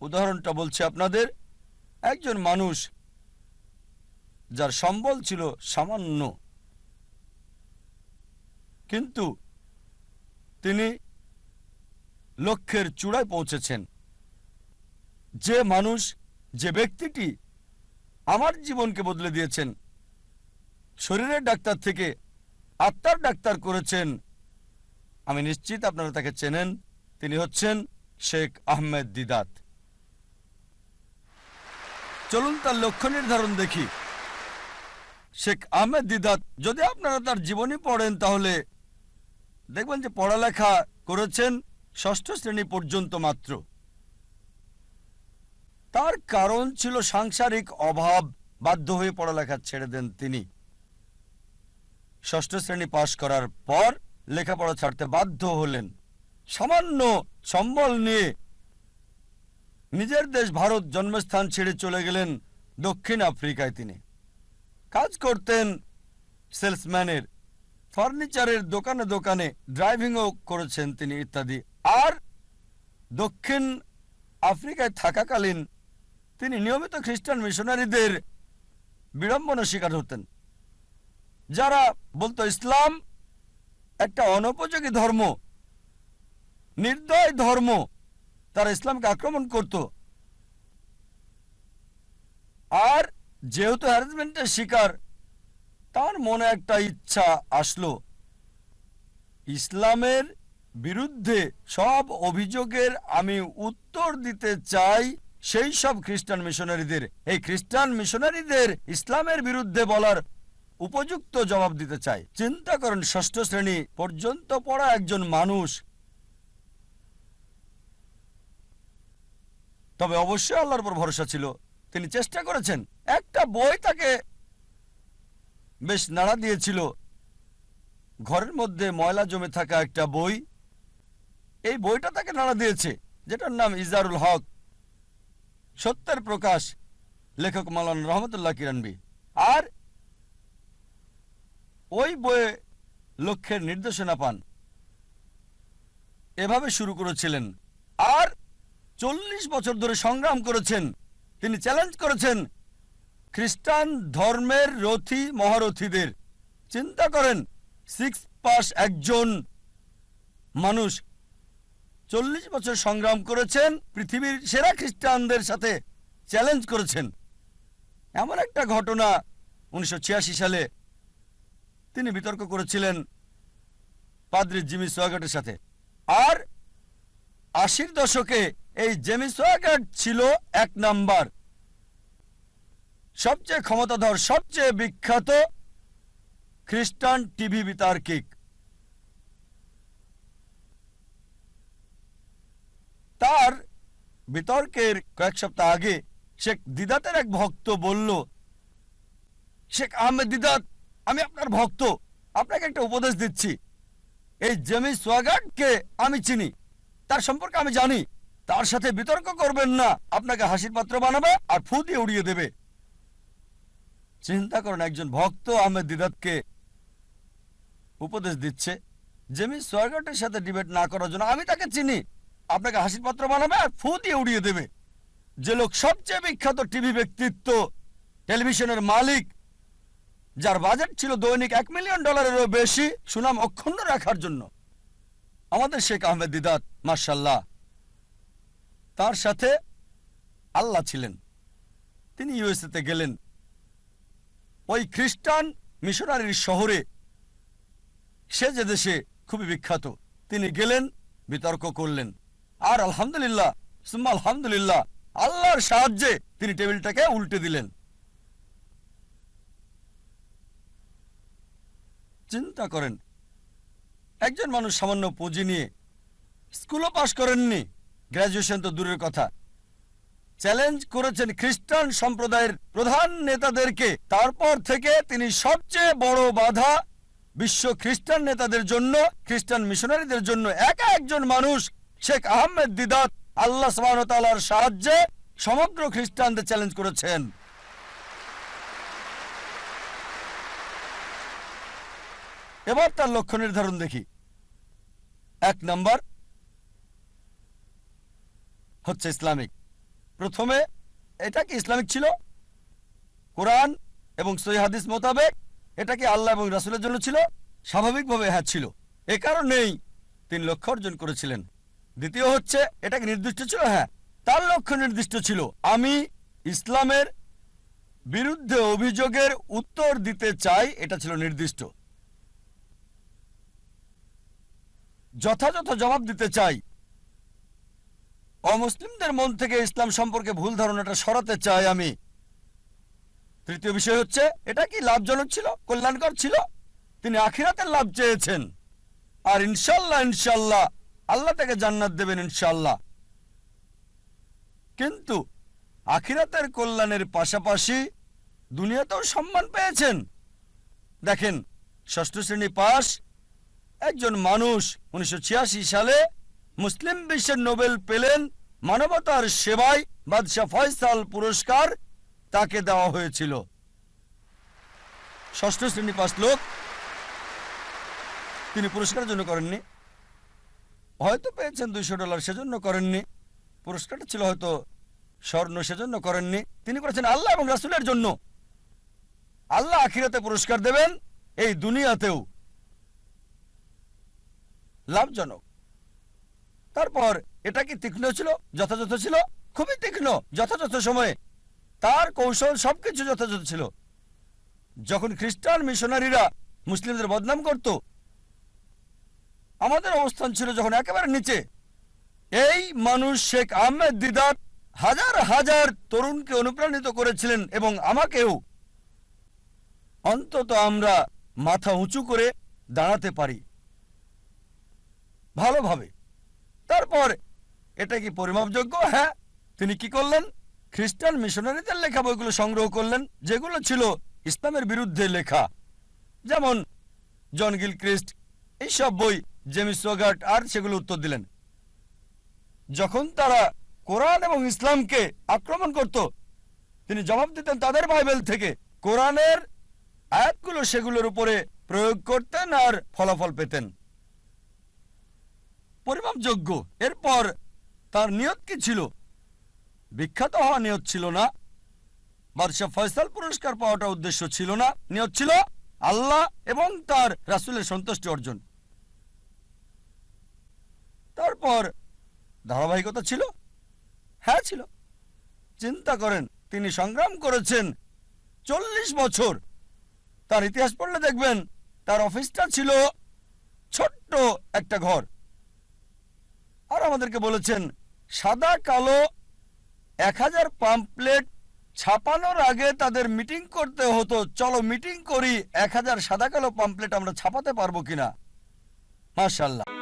উদাহরণটা বলছি আপনাদের। একজন মানুষ যার সম্বল ছিল সামান্য, কিন্তু তিনি লক্ষ্যের চূড়ায় পৌঁছেছেন। যে মানুষ, যে ব্যক্তিটি আমার জীবনকে বদলে দিয়েছেন, শরীরের ডাক্তার থেকে আত্মার ডাক্তার করেছেন, আমি নিশ্চিত আপনারা তাকে চেনেন, তিনি হচ্ছেন শেখ আহমেদ দিদাত। চলুন তার লক্ষ্য নির্ধারণ দেখি। শেখ আহমেদ দিদাত, যদি আপনারা তার জীবনী পড়েন তাহলে দেখবেন যে পড়ালেখা করেছেন ষষ্ঠ শ্রেণি পর্যন্ত মাত্র। তার কারণ ছিল সাংসারিক অভাব, বাধ্য হয়ে পড়ালেখা ছেড়ে দেন তিনি। ষষ্ঠ শ্রেণি পাশ করার পর লেখাপড়া ছাড়তে বাধ্য হলেন। সামান্য সম্বল নিয়ে নিজের দেশ ভারত জন্মস্থান ছেড়ে চলে গেলেন দক্ষিণ আফ্রিকায় তিনি। কাজ করতেন সেলসম্যানের, ফার্নিচারের দোকানে দোকানে, ড্রাইভিংও করেছেন তিনি ইত্যাদি। আর দক্ষিণ আফ্রিকায় থাকাকালীন তিনি নিয়মিত খ্রিস্টান মিশনারিদের বিড়ম্বনা শিকার হতেন। যারা বলতো, ইসলাম একটা অনুপযোগী ধর্ম, নির্দয় ধর্ম তারা ইসলামকে আক্রমণ করত। আর যেহেতু হ্যারাসমেন্টের শিকার, তার মনে একটা ইচ্ছা আসলো। ইসলামের বিরুদ্ধে সব অভিযোগের আমি উত্তর দিতে চাই সেই সব খ্রিস্টান মিশনারিদের। এই খ্রিস্টান মিশনারিদের ইসলামের বিরুদ্ধে বলার উপযুক্ত জবাব দিতে চাই। চিন্তা করেন ষষ্ঠ শ্রেণি পর্যন্ত পড়া একজন মানুষ তবে অবশ্যই আল্লাহর উপর ভরসা ছিল। তিনি চেষ্টা করেছেন। একটা বই তাকে বেশ নাড়া দিয়েছিল। ঘরের মধ্যে ময়লা জমে থাকা একটা বই। এই বইটা তাকে নাড়া দিয়েছে, যেটার নাম ইজারুল হক। সত্যের প্রকাশ, লেখক মালান রহমতুল্লাহ কিরানবি। আর ওই বইয়ে লক্ষ্যের নির্দেশনা পান। এভাবে শুরু করেছিলেন। আর চল্লিশ বছর ধরে সংগ্রাম করেছেন। তিনি চ্যালেঞ্জ করেছেন খ্রিস্টান ধর্মের রথী মহারথীদের। চিন্তা করেন সিক্স পাস একজন মানুষ চল্লিশ বছর সংগ্রাম করেছেন, পৃথিবীর সেরা খ্রিস্টানদের সাথে চ্যালেঞ্জ করেছেন। এমন একটা ঘটনা উনিশশো ছিয়াশি সালে তিনি বিতর্ক করেছিলেন পাদ্রি জিমি সোয়াগাটের সাথে। আর আশির দশকে এই জেমি সোয়াগাট ছিল এক নাম্বার। সবচেয়ে ক্ষমতাধর, সবচেয়ে বিখ্যাত খ্রিস্টান টিভি বিতার্কিক। তার বিতর্কের কয়েক সপ্তাহ আগে শেখ দিদাতের এক ভক্ত বলল, শেখ আহমেদ দিদাত, আমি আপনার ভক্ত। আপনাকে একটা উপদেশ দিচ্ছি। এই জেমি সোয়াগাটকে আমি চিনি। তার সম্পর্কে আমি জানি। তার সাথে বিতর্ক করবেন না। আপনাকে হাসির পাত্র বানাবে আর ফু দিয়ে উড়িয়ে দেবে। চিন্তা করেন, একজন ভক্ত আহমেদ দিদাতকে উপদেশ দিচ্ছে, জেমি সোয়াগাটের সাথে ডিবেট না করার জন্য আমি তাকে চিনি। আপনাকে হাসির পাত্র বানাবে আর ফু দিয়ে উড়িয়ে দেবে। যে লোক সবচেয়ে বিখ্যাত টিভি ব্যক্তিত্ব, টেলিভিশনের মালিক, যার বাজেট ছিল দৈনিক এক মিলিয়ন ডলারেরও বেশি, সুনাম অক্ষুণ্ণ রাখার জন্য। আমাদের শেখ আহমেদ দিদাত মার্শাল্লাহ তার সাথে আল্লাহ ছিলেন। তিনি ইউএসএতে গেলেন। ওই খ্রিস্টান মিশনারির শহরে, সে যে দেশে খুবই বিখ্যাত, তিনি গেলেন, বিতর্ক করলেন। আর আলহামদুলিল্লাহ, সুম্মা আলহামদুলিল্লাহ, আল্লাহর সাহায্যে তিনি টেবিলটাকে উল্টে দিলেন। চিন্তা করেন একজন মানুষ সামান্য পুঁজি নিয়ে স্কুলও পাশ করেননি। গ্র্যাজুয়েশন তো দূরের কথা। চ্যালেঞ্জ করেছেন খ্রিস্টান সম্প্রদায়ের প্রধান নেতাদেরকে। তারপর থেকে তিনি সবচেয়ে বড় বাধা বিশ্ব খ্রিস্টান নেতাদের জন্য, খ্রিস্টান মিশনারিদের জন্য একা একজন মানুষ, শেখ আহমেদ দিদাত, আল্লাহ সাহায্যে সমগ্র খ্রিস্টানদের চ্যালেঞ্জ করেছেন। এবার তার লক্ষ্য নির্ধারণ দেখি। এক নাম্বার হচ্ছে ইসলামিক। প্রথমে এটা কি ইসলামিক ছিল? কোরআন এবং সহি হাদিস মোতাবেক এটা কি আল্লাহ এবং রাসুলের জন্য ছিল? স্বাভাবিকভাবে হ্যাঁ ছিল। এ কারণেই তিনি লক্ষ্য অর্জন করেছিলেন। দ্বিতীয় হচ্ছে, এটা কি নির্দিষ্ট ছিল? হ্যাঁ। তার লক্ষ্য নির্দিষ্ট ছিল, আমি ইসলামের বিরুদ্ধে অভিযোগের উত্তর দিতে চাই, এটা ছিল নির্দিষ্ট। যথাযথ জবাব দিতে চাই। অমুসলিমদের মন থেকে ইসলাম সম্পর্কে ভুল ধারণাটা সরাতে চাই আমি। তৃতীয় বিষয় হচ্ছে, এটা কি লাভজনক ছিল, কল্যাণকর ছিল? তিনি আখিরাতের লাভ চেয়েছেন। আর ইনশাল্লাহ ইনশাল্লাহ, আল্লাহ তাকে জান্নাত দেবেন, ইনশাল্লাহ। কিন্তু আখিরাতের কল্যাণের পাশাপাশি দুনিয়াতেও সম্মান পেয়েছেন। দেখেন, ষষ্ঠ শ্রেণি পাস একজন মানুষ উনিশশো ছিয়াশি সালে মুসলিম বিশ্বের নোবেল পেলেন মানবতার সেবায় বাদশাহ ফয়সাল পুরস্কার তাকে দেওয়া হয়েছিল। ষষ্ঠ শ্রেণি পাস লোক তিনি পুরস্কারের জন্য করেননি। হয়তো পেয়েছেন দুইশো ডলার সেজন্য করেননি। পুরস্কারটা ছিল হয়তো স্বর্ণ সেজন্য করেননি। তিনি করেছেন আল্লাহ এবং রাসুলের জন্য। আল্লাহ আখিরাতে পুরস্কার দেবেন এই দুনিয়াতেও। লাভজনক। তারপর এটা কি তীক্ষ্ণ ছিল? যথাযথ ছিল? খুবই তীক্ষ্ণ, যথাযথ সময়ে। তার কৌশল সবকিছু যথাযথ ছিল। যখন খ্রিস্টান মিশনারিরা মুসলিমদের বদনাম করত, আমাদের অবস্থান ছিল যখন একেবারে নিচে। এই মানুষ শেখ আহমেদ দিদাত হাজার হাজার তরুণকে অনুপ্রাণিত করেছিলেন এবং আমাকেও। অন্তত আমরা মাথা উঁচু করে দাঁড়াতে পারি। ভালোভাবে। তারপর, এটা কি পরিমাপযোগ্য? হ্যাঁ। তিনি কি করলেন? খ্রিস্টান মিশনারিদের লেখা বইগুলো সংগ্রহ করলেন, যেগুলো ছিল ইসলামের বিরুদ্ধে লেখা। যেমন, জন গিল ক্রিস্ট এইসব বই জেমিস সোগার্ট আর সেগুলো উত্তর দিলেন। যখন তারা কোরআন এবং ইসলামকে আক্রমণ করত, তিনি জবাব দিতেন তাদের বাইবেল থেকে, কোরআনের আয়াতগুলো সেগুলোর উপরে প্রয়োগ করতেন আর ফলাফল পেতেন। পরিমাপযোগ্য। এরপর তার নিয়ত কি ছিল? বিখ্যাত হওয়া নিয়ত ছিল না। বাদশাহ ফয়সাল পুরস্কার পাওয়াটা উদ্দেশ্য ছিল না। নিয়ত ছিল আল্লাহ এবং তার রাসুলের সন্তুষ্টি অর্জন। তারপর ধারাবাহিকতা ছিল? হ্যাঁ ছিল। চিন্তা করেন, তিনি সংগ্রাম করেছেন চল্লিশ বছর। তার ইতিহাস পড়লে দেখবেন, তার অফিসটা ছিল ছোট্ট একটা ঘর। আর আমাদেরকে বলেছেন, সাদা, কালো, এক হাজার পাম্পলেট ছাপানোর আগে তাদের মিটিং করতে হতো। চলো মিটিং করি, এক হাজার সাদা, কালো পাম্পলেট আমরা ছাপাতে পারব কিনা। মার্শাল্লাহ